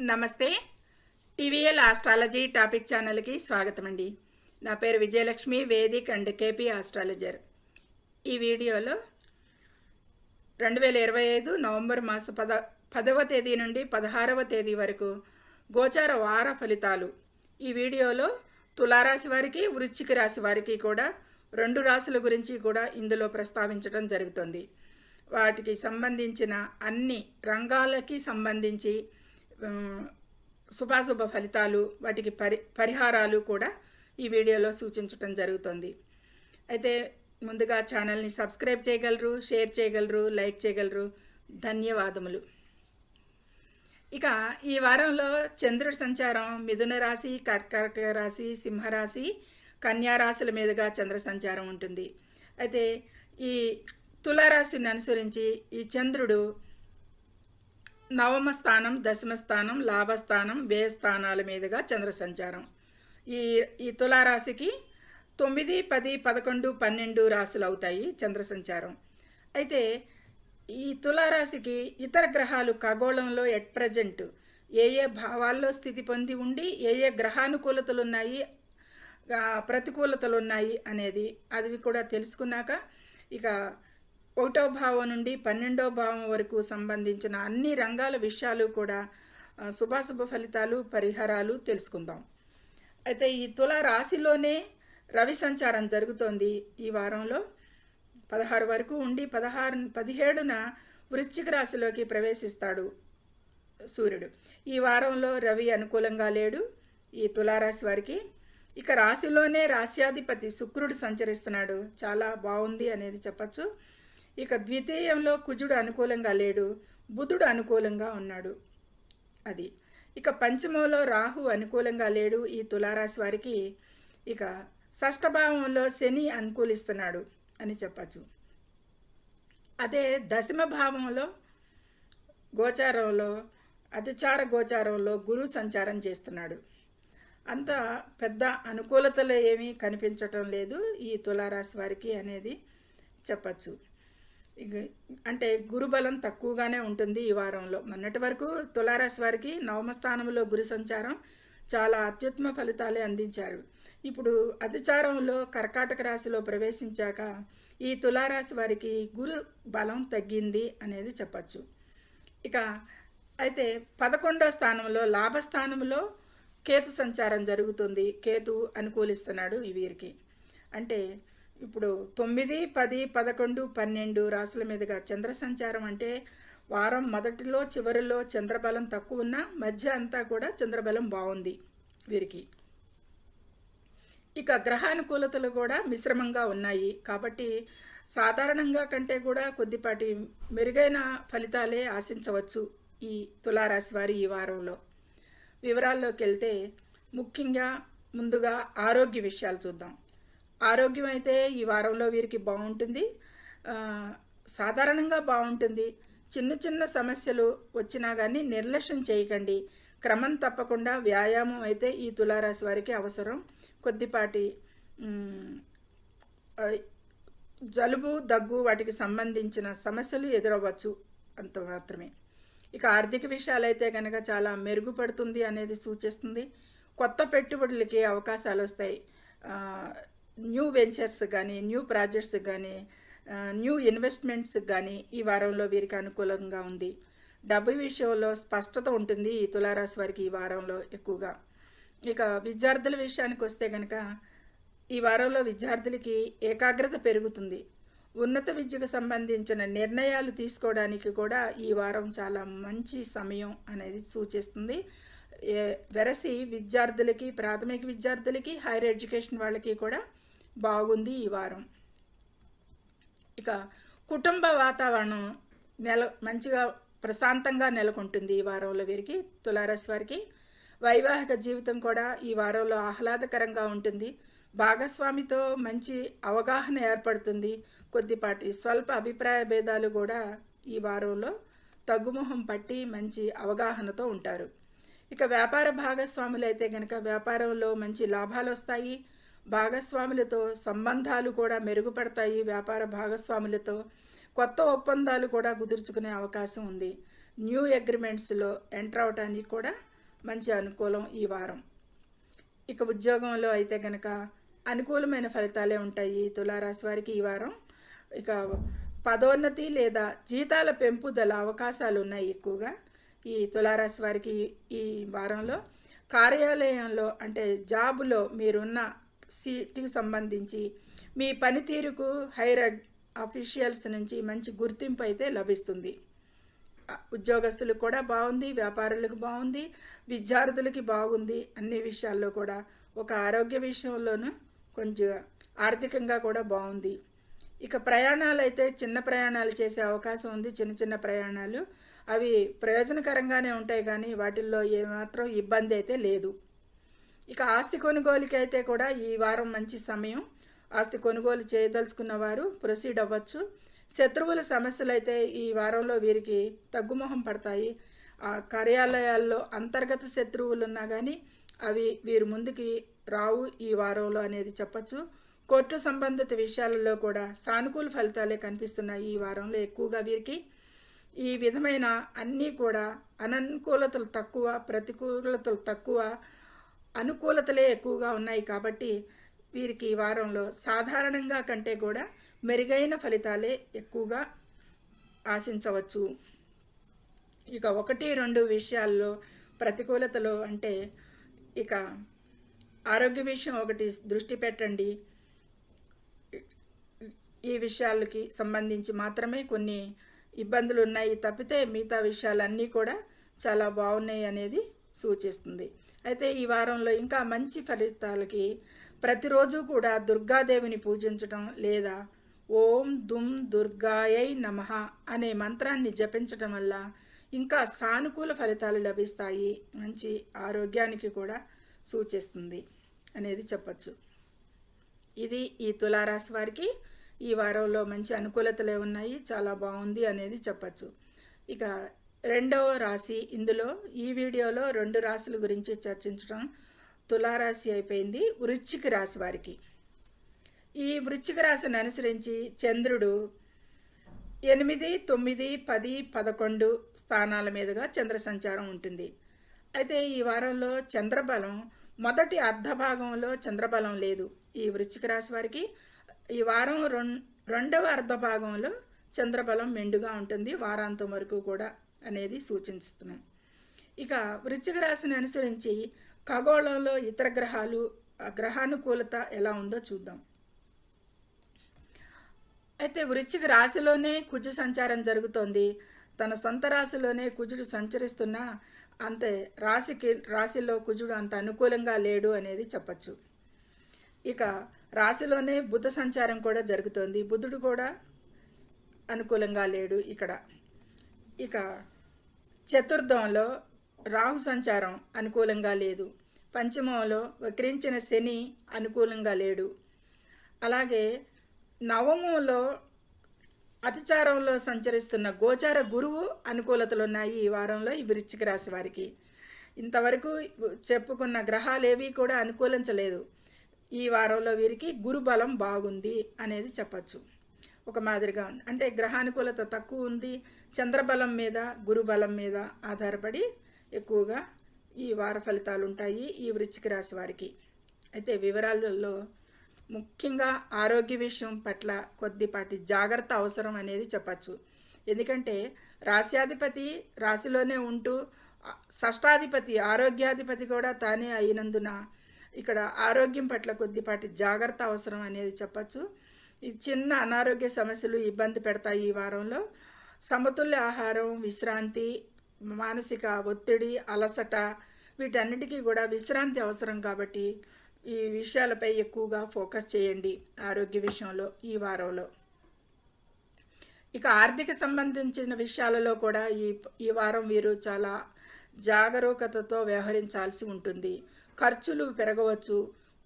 నమస్తే. TVL astrology topic ఛానల్కి స్వాగతం అండి నా పేరు Vijayalakshmi Vedic and K P astrologer. ఈ వీడియోలో రెండు వేల ఇరవై ఐదు నవంబర్ మాస పద పదవ తేదీ నుండి పదహారవ తేదీ వరకు గోచార వార ఫలితాలు. ఈ వీడియోలో తులారాశి వారికి వృశ్చిక రాశి వారికి కూడా రెండు రాశుల గురించి కూడా ఇందులో ప్రస్తావించడం జరుగుతుంది. వాటికి సంబంధించిన అన్ని రంగాలకి సంబంధించి శుభాశుభ ఫలితాలు వాటికి పరి పరిహారాలు కూడా ఈ వీడియోలో సూచించటం జరుగుతుంది. అయితే ముందుగా ఛానల్ని సబ్స్క్రైబ్ చేయగలరు షేర్ చేయగలరు లైక్ చేయగలరు. ధన్యవాదములు. ఇక ఈ వారంలో చంద్రుడి సంచారం మిథున రాశి కర్కాటక రాశి సింహరాశి కన్యా రాశుల మీదుగా చంద్ర సంచారం ఉంటుంది. అయితే ఈ తులారాశిని అనుసరించి ఈ చంద్రుడు నవమ స్థానం దశమ స్థానం లాభస్థానం వ్యయ స్థానాల మీదుగా చంద్ర సంచారం ఈ ఈ తులారాశికి తొమ్మిది పది పదకొండు పన్నెండు రాశులు అవుతాయి చంద్ర సంచారం అయితే ఈ తులారాశికి ఇతర గ్రహాలు ఖగోళంలో ఎట్ ప్రజెంట్ ఏ ఏ భావాల్లో స్థితి పొంది ఉండి ఏ ఏ గ్రహానుకూలతలు ఉన్నాయి ప్రతికూలతలు ఉన్నాయి అనేది అది కూడా తెలుసుకున్నాక ఇక ఒకటో భావం నుండి పన్నెండో భావం వరకు సంబంధించిన అన్ని రంగాల విషయాలు కూడా శుభాశుభ ఫలితాలు పరిహారాలు తెలుసుకుందాం. అయితే ఈ తుల రాశిలోనే రవి సంచారం జరుగుతోంది. ఈ వారంలో పదహారు వరకు ఉండి పదహారు పదిహేడున వృశ్చిక రాశిలోకి ప్రవేశిస్తాడు సూర్యుడు. ఈ వారంలో రవి అనుకూలంగా లేడు. ఈ తులారాశి వారికి ఇక రాశిలోనే రాశ్యాధిపతి శుక్రుడు సంచరిస్తున్నాడు. చాలా బాగుంది అనేది చెప్పచ్చు. ఇక ద్వితీయంలో కుజుడు అనుకూలంగా లేడు బుధుడు అనుకూలంగా ఉన్నాడు. అది. ఇక పంచమంలో రాహు అనుకూలంగా లేడు ఈ తులారాశి వారికి ఇక షష్ఠభావంలో శని అనుకూలిస్తున్నాడు అని చెప్పచ్చు. అదే దశమ భావంలో గోచారంలో అతిచార గోచారంలో గురు సంచారం చేస్తున్నాడు. అంత పెద్ద అనుకూలతలు ఏమీ కనిపించటం లేదు ఈ తులారాశి వారికి అనేది చెప్పచ్చు. అంటే గురుబలం తక్కువగానే ఉంటుంది ఈ వారంలో. మొన్నటి వరకు తులారాశి వారికి నవమ స్థానంలో గురు సంచారం చాలా అత్యుత్తమ ఫలితాలే అందించారు. ఇప్పుడు అతిచారంలో కర్కాటక రాశిలో ప్రవేశించాక ఈ తులారాశి వారికి గురు బలం తగ్గింది అనేది చెప్పచ్చు. ఇక అయితే పదకొండో స్థానంలో లాభస్థానంలో కేతు సంచారం జరుగుతుంది. కేతు అనుకూలిస్తున్నాడు ఈ వీరికి. అంటే ఇప్పుడు తొమ్మిది పది పదకొండు పన్నెండు రాసుల మీదుగా చంద్ర సంచారం అంటే వారం మొదటిలో చివరిలో చంద్రబలం తక్కువ ఉన్న మధ్య అంతా కూడా చంద్రబలం బాగుంది వీరికి. ఇక గ్రహానుకూలతలు కూడా మిశ్రమంగా ఉన్నాయి. కాబట్టి సాధారణంగా కంటే కూడా కొద్దిపాటి మెరుగైన ఫలితాలే ఆశించవచ్చు ఈ తులారాశి వారి ఈ వారంలో. వివరాల్లోకి వెళ్తే ముఖ్యంగా ముందుగా ఆరోగ్య విషయాలు చూద్దాం. ఆరోగ్యం అయితే ఈ వారంలో వీరికి బాగుంటుంది. సాధారణంగా బాగుంటుంది. చిన్న చిన్న సమస్యలు వచ్చినా కానీ నిర్లక్ష్యం చేయకండి. క్రమం తప్పకుండా వ్యాయామం అయితే ఈ తులారాశి వారికి అవసరం. కొద్దిపాటి జలుబు దగ్గు వాటికి సంబంధించిన సమస్యలు ఎదురవ్వచ్చు అంత మాత్రమే. ఇక ఆర్థిక విషయాలైతే కనుక చాలా మెరుగుపడుతుంది అనేది సూచిస్తుంది. కొత్త పెట్టుబడులకి అవకాశాలు వస్తాయి న్యూ వెంచర్స్ కానీ న్యూ ప్రాజెక్ట్స్ కానీ న్యూ ఇన్వెస్ట్మెంట్స్ కానీ ఈ వారంలో వీరికి అనుకూలంగా ఉంది. డబ్బు విషయంలో స్పష్టత ఉంటుంది ఈ తులారాశి వారికి ఈ వారంలో ఎక్కువగా. ఇక విద్యార్థుల విషయానికి వస్తే కనుక ఈ వారంలో విద్యార్థులకి ఏకాగ్రత పెరుగుతుంది. ఉన్నత విద్యకు సంబంధించిన నిర్ణయాలు తీసుకోవడానికి కూడా ఈ వారం చాలా మంచి సమయం అనేది సూచిస్తుంది. వెరసి విద్యార్థులకి ప్రాథమిక విద్యార్థులకి హైయర్ ఎడ్యుకేషన్ వాళ్ళకి కూడా బాగుంది ఈ వారం. ఇక కుటుంబ వాతావరణం నెల మంచిగా ప్రశాంతంగా నెలకొంటుంది ఈ వారంలో వీరికి తులారాశి వారికి. వైవాహిక జీవితం కూడా ఈ వారంలో ఆహ్లాదకరంగా ఉంటుంది. భాగస్వామితో మంచి అవగాహన ఏర్పడుతుంది. కొద్దిపాటి స్వల్ప అభిప్రాయ భేదాలు కూడా ఈ వారంలో తగ్గుముఖం పట్టి మంచి అవగాహనతో ఉంటారు. ఇక వ్యాపార భాగస్వాములు అయితే కనుక వ్యాపారంలో మంచి లాభాలు వస్తాయి. భాగస్వాములతో సంబంధాలు కూడా మెరుగుపడతాయి. వ్యాపార భాగస్వాములతో కొత్త ఒప్పందాలు కూడా కుదుర్చుకునే అవకాశం ఉంది. న్యూ అగ్రిమెంట్స్లో ఎంటర్ అవడానికి కూడా మంచి అనుకూలం ఈ వారం. ఇక ఉద్యోగంలో అయితే కనుక అనుకూలమైన ఫలితాలే ఉంటాయి. తులారాశి వారికి ఈ వారం ఇక పదోన్నతి లేదా జీతాల పెంపుదల అవకాశాలు ఉన్నాయి ఎక్కువగా. ఈ తులారాశి వారికి ఈ వారంలో కార్యాలయంలో అంటే జాబులో మీరున్న సీట్కి సంబంధించి మీ పనితీరుకు హైర్ అఫీషియల్స్ నుంచి మంచి గుర్తింపు అయితే లభిస్తుంది. ఉద్యోగస్తులకు కూడా బాగుంది వ్యాపారులకు బాగుంది విద్యార్థులకి బాగుంది అన్ని విషయాల్లో కూడా ఒక ఆరోగ్య విషయంలోనూ కొంచెం ఆర్థికంగా కూడా బాగుంది. ఇక ప్రయాణాలు అయితే చిన్న ప్రయాణాలు చేసే అవకాశం ఉంది. చిన్న చిన్న ప్రయాణాలు అవి ప్రయోజనకరంగానే ఉంటాయి కానీ వాటిల్లో ఏమాత్రం ఇబ్బంది అయితే లేదు. ఇక ఆస్తి కొనుగోలుకి అయితే కూడా ఈ వారం మంచి సమయం. ఆస్తి కొనుగోలు చేయదలుచుకున్న వారు ప్రొసీడ్ అవ్వచ్చు. శత్రువుల సమస్యలు అయితే ఈ వారంలో వీరికి తగ్గుముఖం పడతాయి. ఆ కార్యాలయాల్లో అంతర్గత శత్రువులు ఉన్నా కానీ అవి వీరు ముందుకి రావు ఈ వారంలో అనేది చెప్పచ్చు. కోర్టు సంబంధిత విషయాలలో కూడా సానుకూల ఫలితాలే కనిపిస్తున్నాయి ఈ వారంలో ఎక్కువగా వీరికి. ఈ విధమైన అన్నీ కూడా అననుకూలతలు తక్కువ ప్రతికూలతలు తక్కువ అనుకూలతలే ఎక్కువగా ఉన్నాయి కాబట్టి వీరికి ఈ వారంలో సాధారణంగా కంటే కూడా మెరుగైన ఫలితాలే ఎక్కువగా ఆశించవచ్చు. ఇక ఒకటి రెండు విషయాల్లో ప్రతికూలతలు అంటే ఇక ఆరోగ్య విషయం ఒకటి దృష్టి పెట్టండి. ఈ విషయాలకి సంబంధించి మాత్రమే కొన్ని ఇబ్బందులు ఉన్నాయి తప్పితే మిగతా విషయాలన్నీ కూడా చాలా బాగున్నాయి అనేది సూచిస్తుంది. అయితే ఈ వారంలో ఇంకా మంచి ఫలితాలకి ప్రతిరోజు కూడా దుర్గాదేవిని పూజించటం లేదా ఓం దుమ్ దుర్గాయై నమః అనే మంత్రాన్ని జపించటం వల్ల ఇంకా సానుకూల ఫలితాలు లభిస్తాయి. మంచి ఆరోగ్యానికి కూడా సూచిస్తుంది అనేది చెప్పచ్చు. ఇది ఈ తులారాశి వారికి ఈ వారంలో మంచి అనుకూలతలే ఉన్నాయి. చాలా బాగుంది అనేది చెప్పచ్చు. ఇక రెండవ రాశి. ఇందులో ఈ వీడియోలో రెండు రాశుల గురించి చర్చించడం తులారాశి అయిపోయింది. వృశ్చిక రాశి వారికి. ఈ వృశ్చిక రాశిని అనుసరించి చంద్రుడు ఎనిమిది తొమ్మిది పది పదకొండు స్థానాల మీదుగా చంద్ర సంచారం ఉంటుంది. అయితే ఈ వారంలో చంద్రబలం మొదటి అర్ధభాగంలో చంద్రబలం లేదు. ఈ వృశ్చిక రాశి వారికి ఈ వారం రెండవ అర్ధభాగంలో చంద్రబలం మెండుగా ఉంటుంది. వారాంతం వరకు కూడా అనేది సూచిస్తున్నాం ఇక వృశ్చిక రాశిని అనుసరించి ఖగోళంలో ఇతర గ్రహాలు గ్రహానుకూలత ఎలా ఉందో చూద్దాం. అయితే వృశ్చిక రాశిలోనే కుజు సంచారం జరుగుతోంది. తన సొంత రాశిలోనే కుజుడు సంచరిస్తున్నా అంతే రాశికి రాశిలో కుజుడు అంత అనుకూలంగా లేడు అనేది చెప్పచ్చు. ఇక రాశిలోనే బుధ సంచారం కూడా జరుగుతోంది. బుధుడు కూడా అనుకూలంగా లేడు ఇక్కడ. ఇక చతుర్థంలో రాహు సంచారం అనుకూలంగా లేదు. పంచమంలో వక్రించిన శని అనుకూలంగా లేడు. అలాగే నవమంలో అతిచారంలో సంచరిస్తున్న గోచార గురువు అనుకూలతలు ఉన్నాయి ఈ వారంలో ఈ వృశ్చిక రాశి వారికి. ఇంతవరకు చెప్పుకున్న గ్రహాలు ఏవి కూడా అనుకూలించలేదు. ఈ వారంలో వీరికి గురు బలం బాగుంది అనేది చెప్పచ్చు. ఒక మాదిరిగా ఉంది. అంటే గ్రహానుకూలత తక్కువ ఉంది. చంద్రబలం మీద గురుబలం మీద ఆధారపడి ఎక్కువగా ఈ వార ఫలితాలు ఉంటాయి ఈ వృశ్చిక రాశి వారికి. అయితే వివరాలలో ముఖ్యంగా ఆరోగ్య విషయం పట్ల కొద్దిపాటి జాగ్రత్త అవసరం అనేది చెప్పచ్చు. ఎందుకంటే రాశ్యాధిపతి రాశిలోనే ఉంటూ షష్టాధిపతి ఆరోగ్యాధిపతి కూడా తానే అయినందున ఇక్కడ ఆరోగ్యం పట్ల కొద్దిపాటి జాగ్రత్త అవసరం అనేది చెప్పచ్చు. ఈ చిన్న అనారోగ్య సమస్యలు ఇబ్బంది పెడతాయి ఈ వారంలో. సమతుల్య ఆహారం విశ్రాంతి మానసిక ఒత్తిడి అలసట వీటన్నిటికీ కూడా విశ్రాంతి అవసరం కాబట్టి ఈ విషయాలపై ఎక్కువగా ఫోకస్ చేయండి ఆరోగ్య విషయంలో ఈ వారంలో. ఇక ఆర్థిక సంబంధించిన విషయాలలో కూడా ఈ ఈ వారం వీరు చాలా జాగరూకతతో వ్యవహరించాల్సి ఉంటుంది. ఖర్చులు పెరగవచ్చు.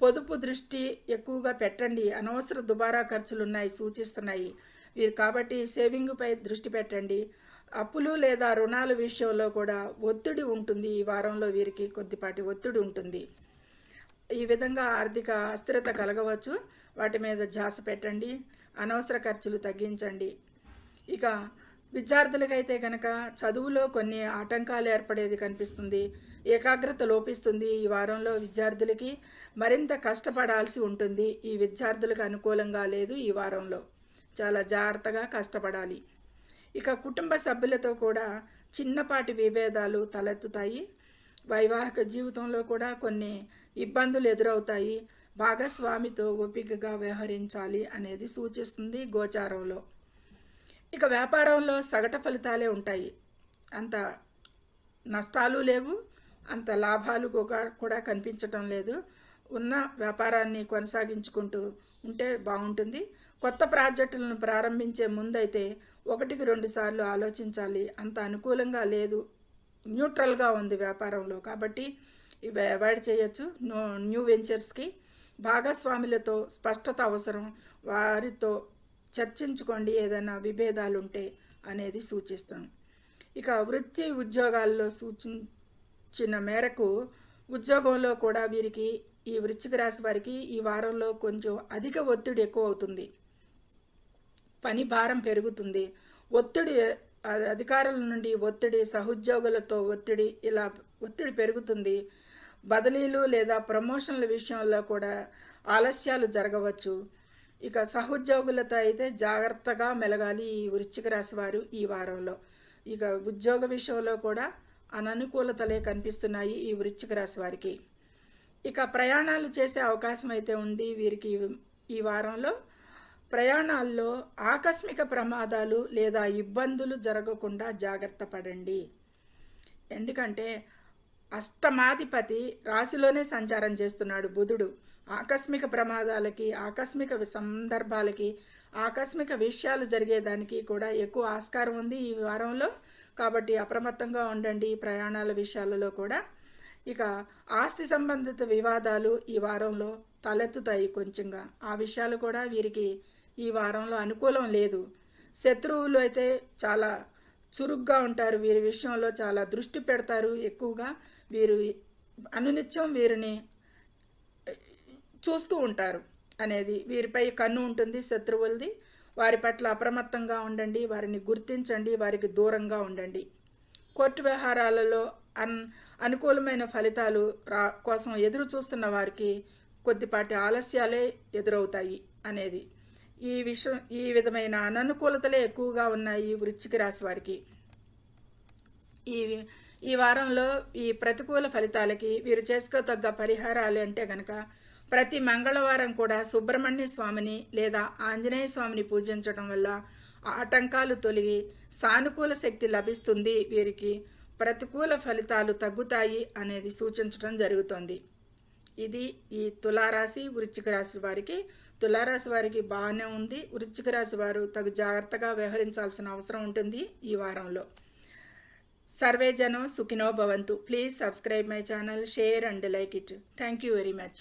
పొదుపు దృష్టి ఎక్కువగా పెట్టండి. అనవసర దుబారా ఖర్చులు ఉన్నాయి సూచిస్తున్నాయి. వీరు కాబట్టి సేవింగ్పై దృష్టి పెట్టండి. అప్పులు లేదా రుణాల విషయంలో కూడా ఒత్తిడి ఉంటుంది. ఈ వారంలో వీరికి కొద్దిపాటి ఒత్తిడి ఉంటుంది. ఈ విధంగా ఆర్థిక అస్థిరత కలగవచ్చు. వాటి మీద ధ్యాస పెట్టండి. అనవసర ఖర్చులు తగ్గించండి. ఇక విద్యార్థులకైతే కనుక చదువులో కొన్ని ఆటంకాలు ఏర్పడేది కనిపిస్తుంది. ఏకాగ్రత లోపిస్తుంది. ఈ వారంలో విద్యార్థులకి మరింత కష్టపడాల్సి ఉంటుంది. ఈ విద్యార్థులకు అనుకూలంగా లేదు ఈ వారంలో. చాలా జాగ్రత్తగా కష్టపడాలి. ఇక కుటుంబ సభ్యులతో కూడా చిన్నపాటి విభేదాలు తలెత్తుతాయి. వైవాహిక జీవితంలో కూడా కొన్ని ఇబ్బందులు ఎదురవుతాయి. భాగస్వామితో ఓపికగా వ్యవహరించాలి అనేది సూచిస్తుంది గోచారంలో. ఇక వ్యాపారంలో సగటు ఫలితాలే ఉంటాయి. అంత నష్టాలు లేవు. అంత లాభాలు కూడా- కూడా కనిపించటం లేదు. ఉన్న వ్యాపారాన్ని కొనసాగించుకుంటూ ఉంటే బాగుంటుంది. కొత్త ప్రాజెక్టులను ప్రారంభించే ముందైతే ఒకటికి రెండు సార్లు ఆలోచించాలి. అంత అనుకూలంగా లేదు. న్యూట్రల్గా ఉంది వ్యాపారంలో కాబట్టి ఇవి అవాయిడ్ చేయొచ్చు. నో న్యూ వెంచర్స్కి. భాగస్వాములతో స్పష్టత అవసరం. వారితో చర్చించుకోండి ఏదైనా విభేదాలు ఉంటే అనేది సూచిస్తాం ఇక వృత్తి ఉద్యోగాల్లో సూచించిన మేరకు ఉద్యోగంలో కూడా వీరికి ఈ వృశ్చిక రాశి వారికి ఈ వారంలో కొంచెం అధిక ఒత్తిడి ఎక్కువ అవుతుంది పని భారం పెరుగుతుంది. ఒత్తిడి అధికారుల నుండి ఒత్తిడి సహోద్యోగులతో ఒత్తిడి ఇలా ఒత్తిడి పెరుగుతుంది. బదిలీలు లేదా ప్రమోషన్ల విషయంలో కూడా ఆలస్యాలు జరగవచ్చు. ఇక సహోద్యోగులతో అయితే జాగ్రత్తగా మెలగాలి ఈ వృశ్చిక రాశి వారు ఈ వారంలో. ఇక ఉద్యోగ విషయంలో కూడా అననుకూలతలే కనిపిస్తున్నాయి ఈ వృశ్చిక రాశి వారికి. ఇక ప్రయాణాలు చేసే అవకాశం అయితే ఉంది వీరికి ఈ వారంలో. ప్రయాణాల్లో ఆకస్మిక ప్రమాదాలు లేదా ఇబ్బందులు జరగకుండా జాగ్రత్త పడండి. ఎందుకంటే అష్టమాధిపతి రాశిలోనే సంచారం చేస్తున్నాడు బుధుడు. ఆకస్మిక ప్రమాదాలకి ఆకస్మిక సందర్భాలకి ఆకస్మిక విషయాలు జరిగేదానికి కూడా ఎక్కువ ఆస్కారం ఉంది ఈ వారంలో. కాబట్టి అప్రమత్తంగా ఉండండి ప్రయాణాల విషయాలలో కూడా. ఇక ఆస్తి సంబంధిత వివాదాలు ఈ వారంలో తలెత్తుతాయి కొంచెంగా. ఆ విషయాలు కూడా వీరికి ఈ వారంలో అనుకూలం లేదు. శత్రువులు అయితే చాలా చురుగ్గా ఉంటారు. వీరి విషయంలో చాలా దృష్టి పెడతారు ఎక్కువగా. వీరు అనునిత్యం వీరిని చూస్తూ ఉంటారు అనేది వీరిపై కన్ను ఉంటుంది శత్రువులది. వారి పట్ల అప్రమత్తంగా ఉండండి వారిని గుర్తించండి వారికి దూరంగా ఉండండి. కోర్టు వ్యవహారాలలో అన్ అనుకూలమైన ఫలితాలు రా కోసం ఎదురు చూస్తున్న వారికి కొద్దిపాటి ఆలస్యాలే ఎదురవుతాయి అనేది. ఈ విషయం ఈ విధమైన అననుకూలతలే ఎక్కువగా ఉన్నాయి వృశ్చిక రాశి వారికి. ఈ ఈ వారంలో ఈ ప్రతికూల ఫలితాలకి వీరు చేసుకోదగ్గ పరిహారాలు అంటే గనక ప్రతి మంగళవారం కూడా సుబ్రహ్మణ్య స్వామిని లేదా ఆంజనేయ స్వామిని పూజించడం వల్ల ఆటంకాలు తొలగి సానుకూల శక్తి లభిస్తుంది. వీరికి ప్రతికూల ఫలితాలు తగ్గుతాయి అనేది సూచించడం జరుగుతోంది. ఇది ఈ తులారాశి వృశ్చిక రాశి వారికి తులారాశి వారికి బాగానే ఉంది. వృశ్చిక రాశి వారు తగు జాగ్రత్తగా వ్యవహరించాల్సిన అవసరం ఉంటుంది ఈ వారంలో. సర్వే జనం సుఖినో భవంతు. Please subscribe my channel share and like it. Thank you very much.